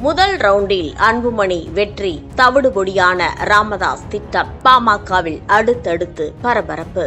முதல் ரவுண்டில் அன்புமணி வெற்றி தவிடுபொடியான ராமதாஸ் திட்டம் பாமகவில் அடுத்தடுத்து பரபரப்பு.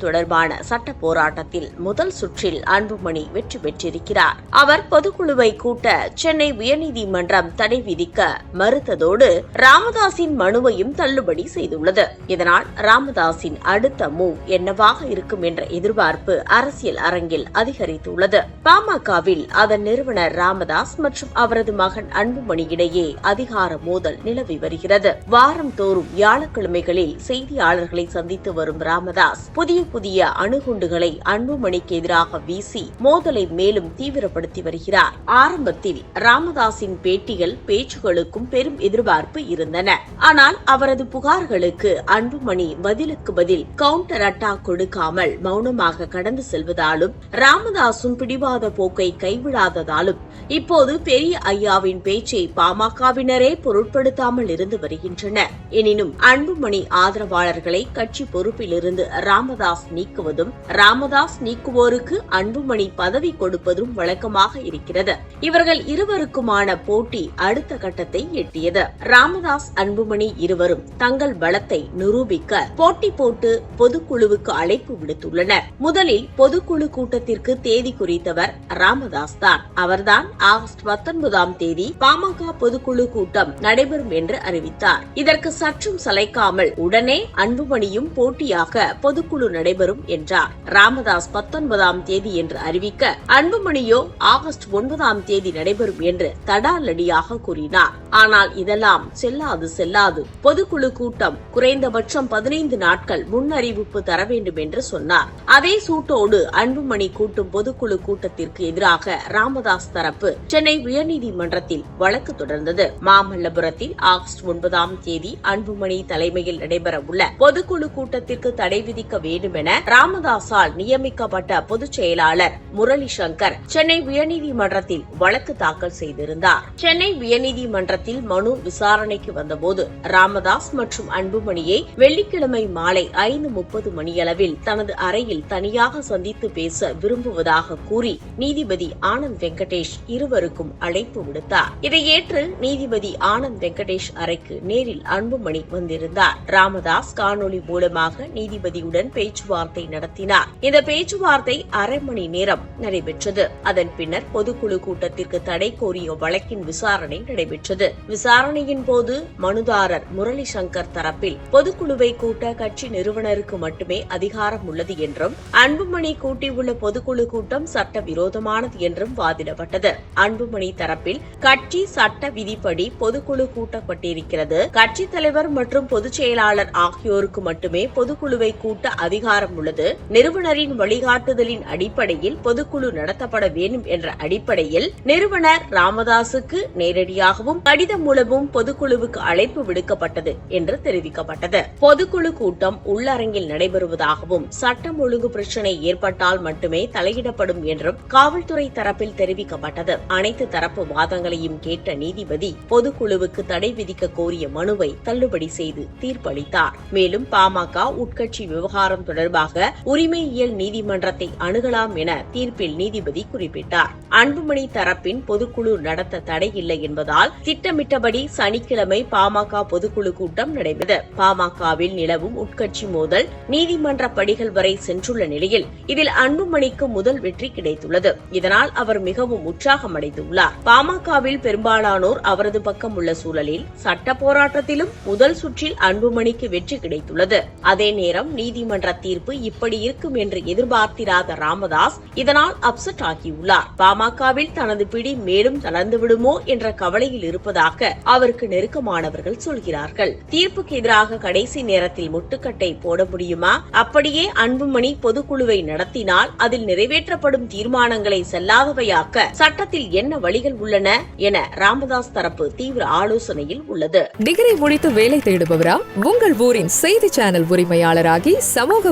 தொடர்பான சட்ட போராட்டத்தில் முதல் சுற்றில் அன்புமணி வெற்றி பெற்றிருக்கிறார். அவர் பொதுக்குழுவை கூட்ட சென்னை உயர்நீதிமன்றம் தடை விதிக்க மறுத்ததோடு ராமதாஸின் மனுவையும் தள்ளுபடி செய்துள்ளது. இதனால் ராமதாஸின் அடுத்த மூவ் என்னவாக இருக்கும் என்ற எதிர்பார்ப்பு அரசியல் அரங்கில் அதிகரித்துள்ளது. பாமகவில் அதன் நிறுவனர் ராமதாஸ் மற்றும் அவரது மகன் அன்புமணி இடையே அதிகார மோதல் நிலவி வருகிறது. வாரம் தோறும் வியாழக்கிழமைகளில் செய்தியாளர்களை சந்தித்து வரும் ராமதாஸ் புதிய புதிய அணுகுண்டுகளை அன்புமணிக்கு எதிராக வீசி மோதலை மேலும் தீவிரப்படுத்தி வருகிறார். ஆரம்பத்தில் ராமதாஸின் பேட்டிகள் பேச்சுகளுக்கும் பெரும் எதிர்பார்ப்பு இருந்தன. ஆனால் அவரது புகார்களுக்கு அன்புமணி பதிலுக்கு பதில் கவுண்டர் அட்டாக் கொடுக்காமல் மௌனமாக கடந்து செல்வதாலும் ராமதாசும் பிடிவாத போக்கை கைவிடாததாலும் இப்போது பெரிய ஐயாவின் பேச்சை பாமகவினரே பொருட்படுத்தாமல் இருந்து வருகின்றனர் எனினும் அன்புமணி ஆதரவாளர்களை கட்சி பொறுப்பிலிருந்து ராமதாஸ் ராமதாஸ் நீக்குவதும் ராமதாஸ் நீக்குவோருக்கு அன்புமணி பதவி கொடுப்பதும் வழக்கமாக இருக்கிறது. இவர்கள் இருவருக்குமான போட்டி அடுத்த கட்டத்தை எட்டியது. ராமதாஸ் அன்புமணி இருவரும் தங்கள் பலத்தை நிரூபிக்க போட்டி போட்டு பொதுக்குழுவுக்கு அழைப்பு விடுத்துள்ளனர். முதலில் பொதுக்குழு கூட்டத்திற்கு தேதி குறித்தவர் ராமதாஸ் தான். அவர்தான் ஆகஸ்ட் பத்தொன்பதாம் தேதி பாமக பொதுக்குழு கூட்டம் நடைபெறும் என்று அறிவித்தார். இதற்கு சற்றும் சளைக்காமல் உடனே அன்புமணியும் போட்டியாக பொதுக்குழு நடைபெறும் என்றார். ராமதாஸ் பத்தொன்பதாம் தேதி என்று அறிவிக்க அன்புமணியோ ஆகஸ்ட் ஒன்பதாம் தேதி நடைபெறும் என்று தடாலடியாக கூறினார். ஆனால் இதெல்லாம் செல்லாது செல்லாது. பொதுக்குழு கூட்டம் குறைந்தபட்சம் பதினைந்து நாட்கள் முன்னறிவிப்பு தர வேண்டும் என்று சொன்னார். அதே சூட்டோடு அன்புமணி கூட்டும் பொதுக்குழு கூட்டத்திற்கு எதிராக ராமதாஸ் தரப்பு சென்னை உயர்நீதிமன்றத்தில் வழக்கு தொடர்ந்தது. மாமல்லபுரத்தில் ஆகஸ்ட் ஒன்பதாம் தேதி அன்புமணி தலைமையில் நடைபெறவுள்ள பொதுக்குழு கூட்டத்திற்கு தடை விதிக்க வேண்டும் என ராமதாசால் நியமிக்கப்பட்ட பொதுச் செயலாளர் முரளி சங்கர் சென்னை உயர்நீதிமன்றத்தில் வழக்கு தாக்கல் செய்திருந்தார். சென்னை உயர்நீதிமன்றத்தில் மனு விசாரணைக்கு வந்தபோது ராமதாஸ் மற்றும் அன்புமணியை வெள்ளிக்கிழமை மாலை ஐந்து முப்பது மணியளவில் தனது அறையில் தனியாக சந்தித்து பேச விரும்புவதாக கூறி நீதிபதி ஆனந்த் வெங்கடேஷ் இருவருக்கும் அழைப்பு விடுத்தார். இதை ஏற்று நீதிபதி ஆனந்த் வெங்கடேஷ் அறைக்கு நேரில் அன்புமணி வந்திருந்தார். ராமதாஸ் காணொலி மூலமாக நீதிபதியுடன் பேச்சு பேச்சுவார்த்தை நடத்தினார். இந்த பேச்சுவார்த்தை அரை மணி நேரம் நடைபெற்றது. அதன் பின்னர் பொதுக்குழு கூட்டத்திற்கு தடை கோரிய வழக்கின் விசாரணை நடைபெற்றது. விசாரணையின் போது மனுதாரர் முரளி சங்கர் தரப்பில் பொதுக்குழுவை கூட்ட கட்சி நிறுவனருக்கு மட்டுமே அதிகாரம் உள்ளது என்றும் அன்புமணி கூட்டியுள்ள பொதுக்குழு கூட்டம் சட்ட விரோதமானது என்றும் வாதிடப்பட்டது. அன்புமணி தரப்பில் கட்சி சட்ட விதிப்படி பொதுக்குழு கூட்டப்பட்டிருக்கிறது. கட்சித் தலைவர் மற்றும் பொதுச் செயலாளர் ஆகியோருக்கு மட்டுமே பொதுக்குழுவை கூட்ட அதிகாரம் அதிகாரம் உள்ளது. நிறுவனரின் வழிகாட்டுதலின் அடிப்படையில் பொதுக்குழு நடத்தப்பட வேண்டும் என்ற அடிப்படையில் நிறுவனர் ராமதாசுக்கு நேரடியாகவும் கடிதம் மூலமும் பொதுக்குழுவுக்கு அழைப்பு விடுக்கப்பட்டது என்று தெரிவிக்கப்பட்டது. பொதுக்குழு கூட்டம் உள்ளரங்கில் நடைபெறுவதாகவும் சட்டம் ஒழுங்கு பிரச்சினை ஏற்பட்டால் மட்டுமே தலையிடப்படும் என்றும் காவல்துறை தரப்பில் தெரிவிக்கப்பட்டது. அனைத்து தரப்பு வாதங்களையும் கேட்ட நீதிபதி பொதுக்குழுவுக்கு தடை விதிக்க கோரிய மனுவை தள்ளுபடி செய்து தீர்ப்பளித்தார். மேலும் பாமக உட்கட்சி விவகாரம் தொடர்பாக தொடர்பாக உரிமையியல் நீதிமன்றத்தை அணுகலாம் என தீர்ப்பில் நீதிபதி குறிப்பிட்டார். அன்புமணி தரப்பின் பொதுக்குழு நடத்த தடையில்லை என்பதால் திட்டமிட்டபடி சனிக்கிழமை பாமக பொதுக்குழு கூட்டம் நடைபெற்றது. பாமகவில் நிலவும் உட்கட்சி மோதல் நீதிமன்ற படிகள் வரை சென்றுள்ள நிலையில் இதில் அன்புமணிக்கு முதல் வெற்றி கிடைத்துள்ளது. இதனால் அவர் மிகவும் உற்சாகமடைந்துள்ளார். பாமகவில் பெரும்பாலானோர் அவரது பக்கம் உள்ள சூழலில் சட்ட போராட்டத்திலும் முதல் சுற்றில் அன்புமணிக்கு வெற்றி கிடைத்துள்ளது. அதே நேரம் நீதிமன்ற தீர்ப்பு இப்படி இருக்கும் என்று எதிர்பார்த்திராத ராமதாஸ் இதனால் அப்செட் ஆகியுள்ளார். பாமகவில் தனது பிடி மேலும் தளர்ந்து விடுமோ என்ற கவலையில் இருப்பதாக அவருக்கு நெருக்கமானவர்கள் சொல்கிறார்கள். தீர்ப்புக்கு எதிராக கடைசி நேரத்தில் முட்டுக்கட்டை போட முடியுமா? அப்படியே அன்புமணி பொதுக்குழுவை நடத்தினால் அதில் நிறைவேற்றப்படும் தீர்மானங்களை செல்லாதவையாக்க சட்டத்தில் என்ன வழிகள் உள்ளன என ராமதாஸ் தரப்பு தீவிர ஆலோசனையில் உள்ளது. டிகிரி முடித்து வேலை தேடுபவரா? உங்கள் ஊரின் செய்தி சேனல் உரிமையாளராகி சமூக